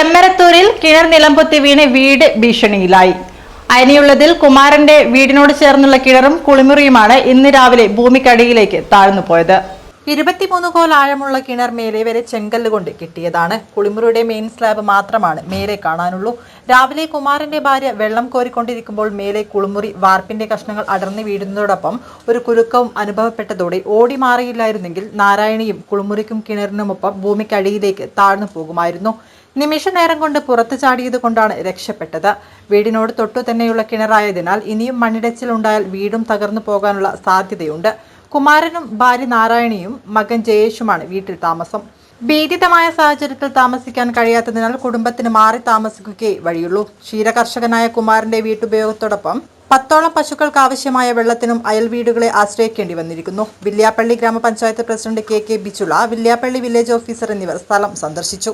ചെമ്മരത്തൂരിൽ കിണർ നിലംപൊത്തി വീണ് വീട് ഭീഷണിയിലായി. അയനിയുള്ളതിൽ കുമാരന്റെ വീടിനോട് ചേർന്നുള്ള കിണറും കുളിമുറിയുമാണ് ഇന്ന് രാവിലെ ഭൂമിക്കടിയിലേക്ക് താഴ്ന്നു പോയത് ഇരുപത്തിമൂന്ന് കോൽ ആഴമുള്ള കിണർ മേലെ വരെ ചെങ്കല്ല് കൊണ്ട് കെട്ടിയതാണ്. കുളിമുറിയുടെ മെയിൻ സ്ലാബ് മാത്രമാണ് മേലെ കാണാനുള്ളൂ. രാവിലെ കുമാരന്റെ ഭാര്യ വെള്ളം കോരിക്കൊണ്ടിരിക്കുമ്പോൾ മേലെ കുളിമുറി വാർപ്പിന്റെ കഷ്ണങ്ങൾ അടർന്നു വീഴുന്നതോടൊപ്പം ഒരു കുലുക്കവും അനുഭവപ്പെട്ടതോടെ ഓടി മാറിയില്ലായിരുന്നെങ്കിൽ നാരായണിയും കുളിമുറിക്കും കിണറിനുമൊപ്പം ഭൂമിക്കടിയിലേക്ക് താഴ്ന്നു പോകുമായിരുന്നു. നിമിഷ നേരം കൊണ്ട് പുറത്തു ചാടിയത് കൊണ്ടാണ് രക്ഷപ്പെട്ടത്. വീടിനോട് തൊട്ടു തന്നെയുള്ള കിണറായതിനാൽ ഇനിയും മണ്ണിടച്ചിൽ ഉണ്ടായാൽ വീടും തകർന്നു പോകാനുള്ള സാധ്യതയുണ്ട്. കുമാരനും ഭാര്യ നാരായണിയും മകൻ ജയേഷുമാണ് വീട്ടിൽ താമസം. ഭീതിതമായ സാഹചര്യത്തിൽ താമസിക്കാൻ കഴിയാത്തതിനാൽ കുടുംബത്തിന് മാറി താമസിക്കുകയേ വഴിയുള്ളൂ. ക്ഷീരകർഷകനായ കുമാരന്റെ വീട്ടുപയോഗത്തോടൊപ്പം പത്തോളം പശുക്കൾക്ക് ആവശ്യമായ വെള്ളത്തിനും അയൽ വീടുകളെ ആശ്രയിക്കേണ്ടി വന്നിരിക്കുന്നു. വില്യാപ്പള്ളി ഗ്രാമപഞ്ചായത്ത് president K K Bichula Villiappally village officer എന്നിവർ സ്ഥലം സന്ദർശിച്ചു.